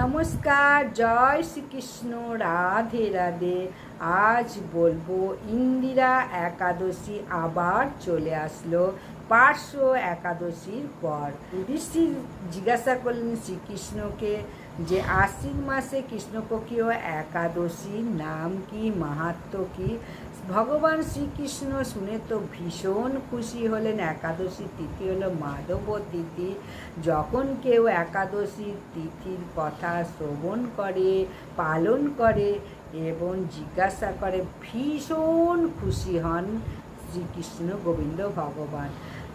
নমস্কার, জয় শ্রীকৃষ্ণ, রাধে রাধে। আজ বলব, ইন্দিরা একাদশী আবার চলে আসলো, পার্শ্ব একাদশীর পর। যুধিষ্ঠির জিজ্ঞাসা করলেন শ্রীকৃষ্ণকে যে আশ্বিন মাসে কৃষ্ণপক্ষীয় একাদশীর নাম কি মাহাত্ম কি? ভগবান শ্রীকৃষ্ণ শুনে তো ভীষণ খুশি হলেন একাদশী তিথি হলো মাধব তিথি। যখন কেউ একাদশী তিথির কথা শ্রবণ করে, পালন করে এবং জিজ্ঞাসা করে, ভীষণ খুশি হন শ্রীকৃষ্ণ গোবিন্দ ভগবান।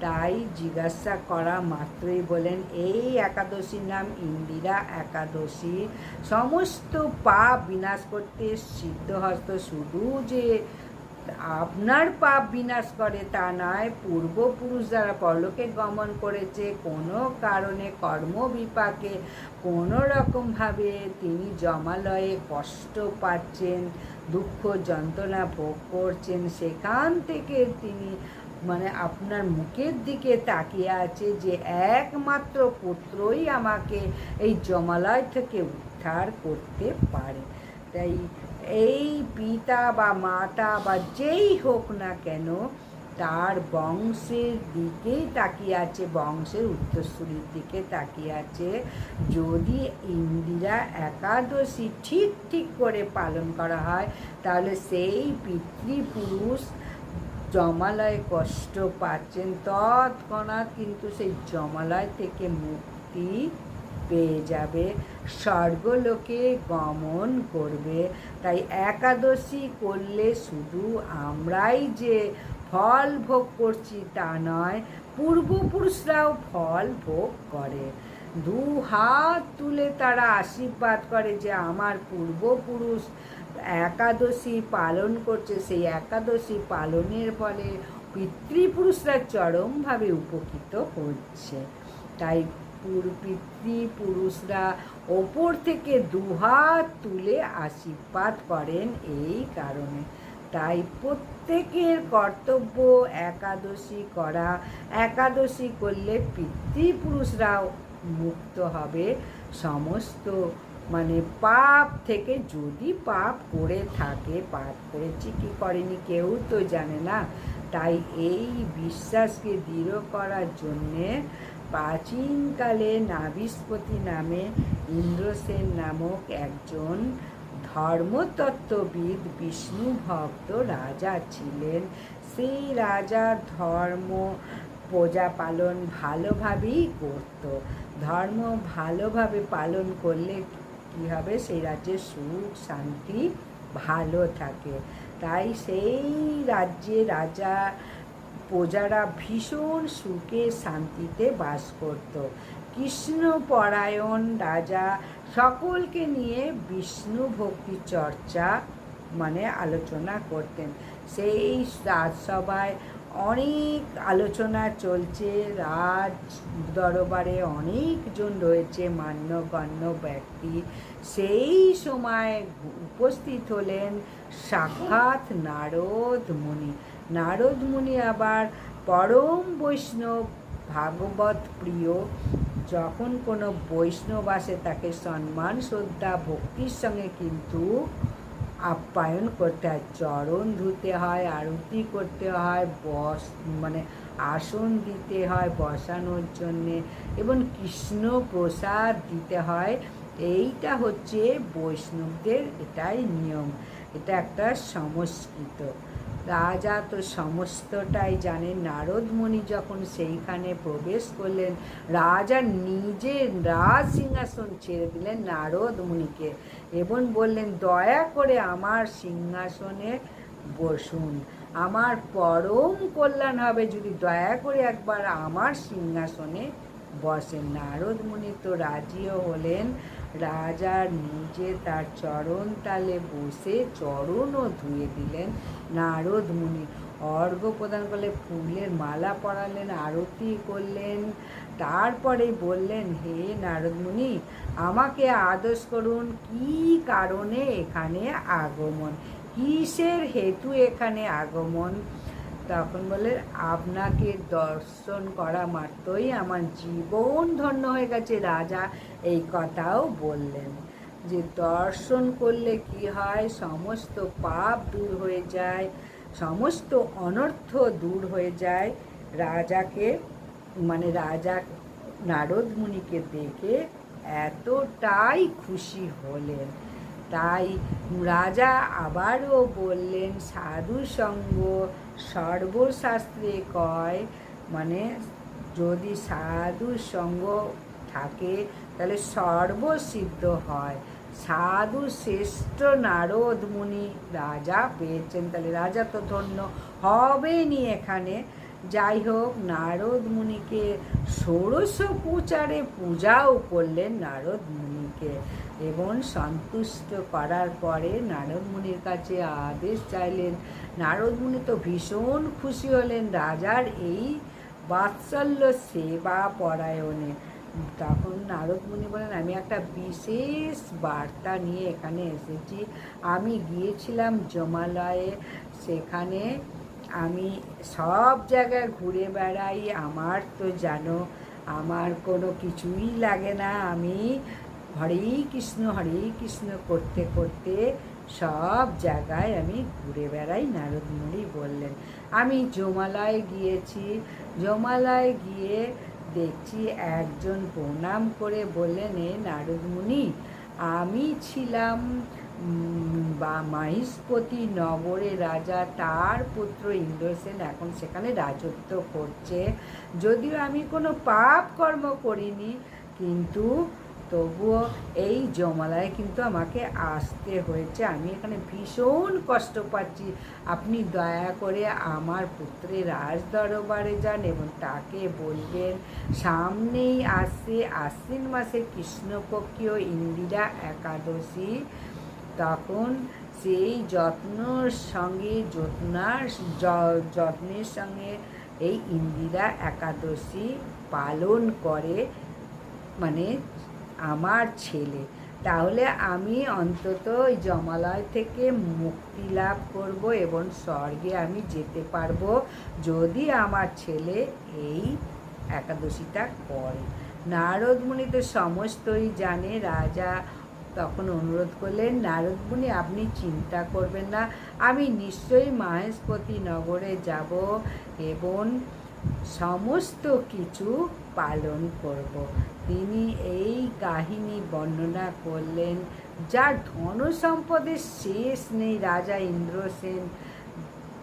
তাই জিজ্ঞাসা করা মাত্রই বলেন, এই একাদশীর নাম ইন্দিরা একাদশী। সমস্ত পাপ বিনাশ করতে সিদ্ধহস্ত শুধু যে আপনার পাপ বিনাশ করে তা নয়, পূর্বপুরুষ যারা পরলোকে গমন করেছে, কোনো কারণে কর্ম বিপাকে কোনো রকমভাবে তিনি জমালয়ে কষ্ট পাচ্ছেন, দুঃখ যন্ত্রণা ভোগ করছেন, সেখান থেকে তিনি মানে আপনার মুখের দিকে তাকিয়ে আছে যে একমাত্র পুত্রই আমাকে এই জমালয় থেকে উদ্ধার করতে পারে। তাই এই পিতা বা মাতা বা যেই হোক না কেন তার বংশের দিকেই তাকিয়ে আছে, বংশের উত্তরসূরির দিকে তাকিয়ে আছে। যদি ইন্দিরা একাদশী ঠিক ঠিক করে পালন করা হয়, তাহলে সেই পিতৃপুরুষ জমালয় কষ্ট পাচ্ছেন। তৎক্ষণাৎ কিন্তু সেই জমালয় থেকে মুক্তি পেয়ে যাবে। স্বর্গলোকে গমন করবে। তাই একাদশী করলে শুধু আমরাই যে ফল ভোগ করছি তা নয়, পূর্বপুরুষরাও ফল ভোগ করে। দু হাত তুলে তারা আশীর্বাদ করে যে আমার পূর্বপুরুষ একাদশী পালন করছে। সেই একাদশী পালনের ফলে পিতৃপুরুষরা চরমভাবে উপকৃত হচ্ছে। তাই পিতৃপুরুষরা ওপর থেকে দুহাত তুলে আশীর্বাদ করেন এই কারণে। তাই প্রত্যেকের কর্তব্য একাদশী করা, একাদশী করলে পিতৃপুরুষরাও মুক্ত হবে। সমস্ত মানে পাপ থেকে যদি পাপ করে থাকে, পাপ করেছি কি করেনি কেউ তো জানে না। তাই এই বিশ্বাসকে দৃঢ় করার জন্যে প্রাচীনকালে নাবিস্পতি নামে ইন্দ্রসেন নামক একজন ধর্মতত্ত্ববিদ বিষ্ণু ভক্ত রাজা ছিলেন। সেই রাজা ধর্ম প্রজা পালন ভালোভাবেই করত। ধর্ম ভালোভাবে পালন করলে কী হবে? সেই রাজ্যের সুখ, শান্তি ভালো থাকে। তাই সেই রাজ্যে রাজা প্রজারা ভীষণ সুখে শান্তিতে বাস করত। কৃষ্ণ পরায়ণ রাজা সকলকে নিয়ে বিষ্ণু ভক্তি চর্চা মানে আলোচনা করতেন। সেই রাজসভায় অনেক আলোচনা চলছে, রাজ দরবারে অনেকজন রয়েছে, মান্যগণ্য ব্যক্তি। সেই সময় উপস্থিত হলেন সাক্ষাৎ নারদ মুনি। নারদ মুনি আবার পরম বৈষ্ণব ভাগবত প্রিয়। যখন কোনো বৈষ্ণব আসে, তাকে সম্মান, শ্রদ্ধা, ভক্তির সঙ্গে কিন্তু আপ্যায়ন করতে হয়। চরণ ধুতে হয়, আরতি করতে হয়, বস মানে আসন দিতে হয় বসানোর জন্যে এবং কৃষ্ণ প্রসাদ দিতে হয়। এইটা হচ্ছে বৈষ্ণবদের এটাই নিয়ম। এটা একটা সংস্কৃত। রাজা তো সমস্তটাই জানেন। নারদমণি যখন সেইখানে প্রবেশ করলেন, রাজা নিজে রাজ সিংহাসন ছেড়ে দিলেন নারদমণিকে এবং বললেন, দয়া করে আমার সিংহাসনে বসুন। আমার পরম কল্যাণ হবে যদি দয়া করে একবার আমার সিংহাসনে বসেন। নারদমণি তো রাজিও হলেন। রাজা নিজে তার চরণ তালে বসে চরণও ধুয়ে দিলেন নারদ মুনি। অর্ঘ প্রদান করলে ফুলের মালা পরালেন, আরতি করলেন। তারপরে বললেন, হে নারদমুনি আমাকে আদেশ করুন, কি কারণে এখানে আগমন? কিসের হেতু এখানে আগমন? তখন বলে, আপনাকে দর্শন করা মাত্রই আমার জীবন ধন্য হয়ে গেছে। রাজা এই কথাও বললেন। যে দর্শন করলে কি হয়? সমস্ত পাপ দূর হয়ে যায়, সমস্ত অনর্থ দূর হয়ে যায়। রাজাকে মানে রাজা নারদ মুনিকে দেখে এতটাই খুশি হলেন। তাই রাজা আবারও বললেন সাধু সঙ্গ সর্বশাস্ত্রে কয় মানে যদি সাধু সঙ্গ থাকে, তাহলে সর্বসিদ্ধ হয়। সাধু শ্রেষ্ঠ নারদ মুনি রাজা পেয়েছেন, তাহলে রাজা তো ধন্য হবেনি এখানে। যাই হোক নারদ মুনিকে ষোড়শ পূজারে পূজাও করলেন নারদ মুনিকে। এবং সন্তুষ্ট করার পরে নারদ মুনির কাছে আদেশ চাইলেন, নারদ মুনি তো ভীষণ খুশি হলেন রাজার এই বাৎসল্য সেবা পরায়ণে। তখন নারদ মুনি বলেন, আমি একটা বিশেষ বার্তা নিয়ে এখানে এসেছি। আমি গিয়েছিলাম জমালয়ে। সেখানে আমি সব জায়গায় ঘুরে বেড়াই। আমার তো জানো, আমার কোনো কিছুই লাগে না। আমি হরেই কৃষ্ণ হরেই কৃষ্ণ করতে করতে সব জায়গায় আমি ঘুরে বেড়াই, নারদমণি বললেন। আমি জমালয়ে গিয়েছি, জমালয়ে গিয়ে দেখছি একজন প্রণাম করে বললেন, এ নারদমুনি আমি ছিলাম বা মাহিষ্পতি নগরে রাজা, তার পুত্র ইন্দ্রসেন এখন সেখানে রাজত্ব করছে। যদিও আমি কোনো পাপ কর্ম করিনি, কিন্তু তবুও এই জমালায় কিন্তু আমাকে আসতে হয়েছে। আমি এখানে ভীষণ কষ্ট পাচ্ছি। আপনি দয়া করে আমার পুত্রের রাজ দরবারে যান এবং তাকে বলবেন, সামনেই আসছে আশ্বিন মাসে কৃষ্ণপক্ষীয় ইন্দিরা একাদশী। তখন সেই যত্নর সঙ্গে, যত্নার যত্নের সঙ্গে এই ইন্দিরা একাদশী পালন করে। মানে আমার ছেলে। তাহলে আমি অন্তত ওই জমালয় থেকে মুক্তি লাভ করব এবং স্বর্গে আমি যেতে পারব যদি আমার ছেলে এই একাদশীটা করে। নারদমণি তো সমস্তই জানে, রাজা তখন অনুরোধ করলেন, নারদমণি, আপনি চিন্তা করবেন না, আমি নিশ্চয়ই মহেশপতি নগরে যাব এবং সমস্ত কিছু পালন করব। তিনি এই কাহিনী বর্ণনা করলেন, যার ধন সম্পদের শেষ নেই রাজা ইন্দ্রসেন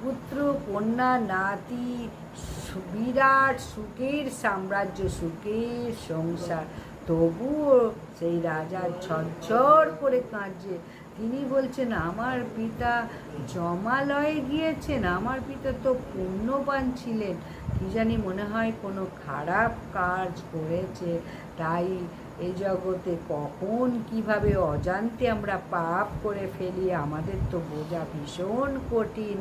পুত্র কন্যা নাতি বিরাট সুখের সাম্রাজ্য, সুখের সংসার। তবুও সেই রাজা ঝরঝর করে কাঁদছে। তিনি বলছেন, আমার পিতা জমালয়ে গিয়েছেন, আমার পিতা তো পুণ্যবান ছিলেন। কি জানি মনে হয় কোনো খারাপ কাজ করেছে তাই এই জগতে কখন কীভাবে অজান্তে আমরা পাপ করে ফেলি, আমাদের তো বোঝা ভীষণ কঠিন।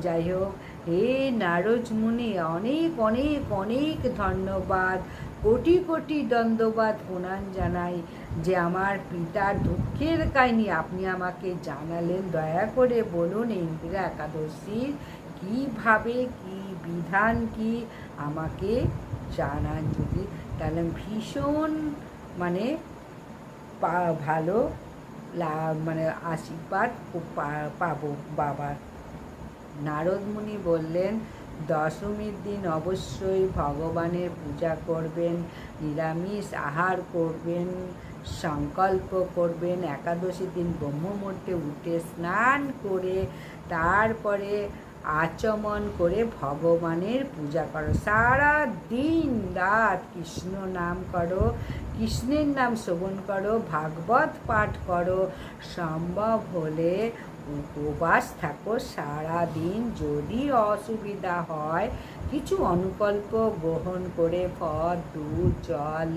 যাই হোক, হে নারজ মুনি, অনেক অনেক অনেক ধন্যবাদ। কোটি কোটি দ্বন্দ্ববাদ প্রণাম জানাই যে আমার পিতার দুঃখের কাহিনী আপনি আমাকে জানালেন। দয়া করে বলুন, ইন্দিরা একাদশীর কীভাবে কি বিধান কি? আমাকে জানান যদি। তাহলে ভীষণ মানে ভালো মানে আশীর্বাদ পাবো বাবার। নারদমুনি বললেন, দশমীর দিন অবশ্যই ভগবানের পূজা করবেন, নিরামিষ আহার করবেন, সংকল্প করবেন, একাদশীর দিন ব্রহ্মমূর্তে উঠে স্নান করে, তারপরে আচমন করে ভগবানের পূজা করো। সারা দিন রাত কৃষ্ণ নাম করো, কৃষ্ণের নাম শ্রবণ করো, ভাগবত পাঠ করো। সম্ভব হলে উপবাস থাকো সারা দিন। যদি অসুবিধা হয়, কিছু অনুকল্প গ্রহণ করে, ফল, দুধ, জল,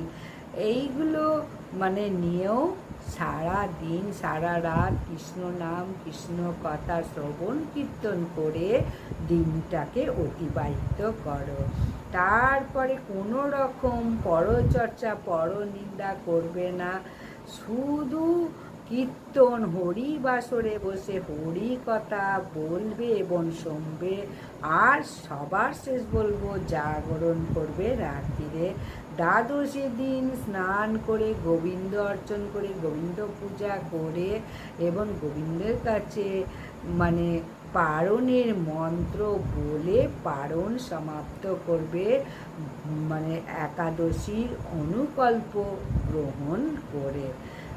এইগুলো মানে নিয়েও সারা দিন সারা রাত কৃষ্ণ নাম, কৃষ্ণ কথা শ্রবণ, কীর্তন করে দিনটাকে অতিবাহিত করো। তারপরে কোনো রকম পরচর্চা, পরনিন্দা করবে না। শুধু কীর্তন হরি বাসরে বসে হরি কথা বলবে এবং শুনবে। আর সবার শেষ বলব, জাগরণ করবে রাত্রিরে। দ্বাদশী দিন স্নান করে গোবিন্দ অর্চন করে গোবিন্দ পূজা করে এবং গোবিন্দের কাছে মানে পারণের মন্ত্র বলে পারণ সমাপ্ত করবে। মানে একাদশীর অনুকল্প গ্রহণ করে।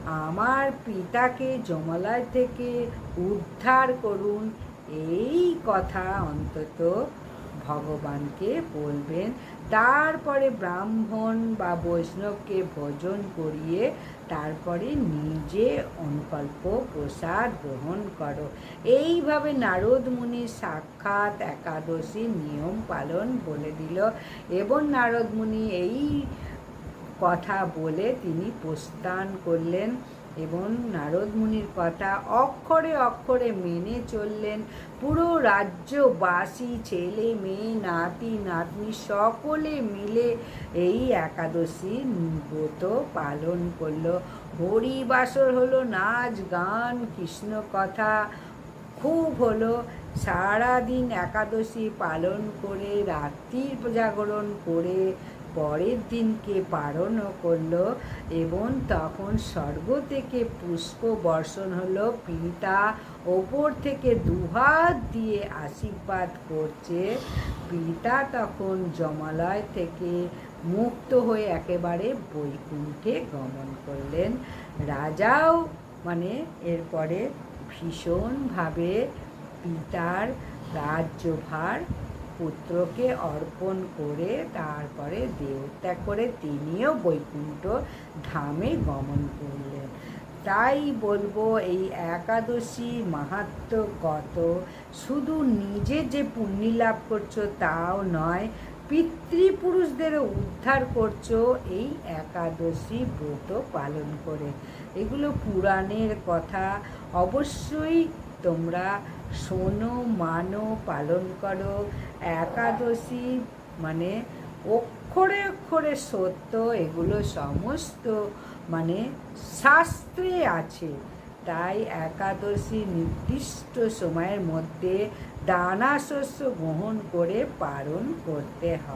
আমার পিতাকে জমালয় থেকে উদ্ধার করুন, এই কথা অন্তত ভগবানকে বলবেন। তারপরে ব্রাহ্মণ বা বৈষ্ণবকে ভোজন করিয়ে তারপরে নিজে অনুকল্প, প্রসাদ গ্রহণ করো। এইভাবে নারদ মুনির সাক্ষাৎ একাদশী নিয়ম পালন বলে দিল এবং নারদ মুনি এই কথা বলে তিনি প্রস্থান করলেন। এবং নারদ মুনির কথা অক্ষরে অক্ষরে মেনে চললেন। পুরো রাজ্যবাসী, ছেলে, মেয়ে, নাতি, নাতনি সকলে মিলে এই একাদশী ব্রত পালন করল। হরিবাসর হলো নাচ, গান, কৃষ্ণ কথা। খুব হলো। সারাদিন একাদশী পালন করে, রাত্রির জাগরণ করে পরের দিনকে পালনও করল এবং তখন স্বর্গ থেকে পুষ্প বর্ষণ হলো। পিতা ওপর থেকে দুহাত দিয়ে আশীর্বাদ করছে। পিতা তখন জমালয় থেকে মুক্ত হয়ে একেবারে বৈকুণ্ঠে গমন করলেন। রাজাও মানে এরপরে ভীষণভাবে পিতার রাজ্যভার পুত্রকে অর্পণ করে তারপরে দেহত্যাগ করে তিনিও বৈকুণ্ঠ ধামে গমন করলেন। তাই বলব এই একাদশী মাহাত্ম কত? শুধু নিজে যে পুণ্যি লাভ করছ তাও নয় পিতৃপুরুষদেরও উদ্ধার করছ এই একাদশী ব্রত পালন করে। এগুলো পুরাণের কথা। অবশ্যই তোমরা শোনো, মানো, পালন করো, একাদশী মানে অক্ষরে অক্ষরে সত্য, এগুলো সমস্ত মানে শাস্ত্রে আছে। তাই একাদশী নির্দিষ্ট সময়ের মধ্যে দানা শস্য গ্রহণ করে পালন করতে হয়।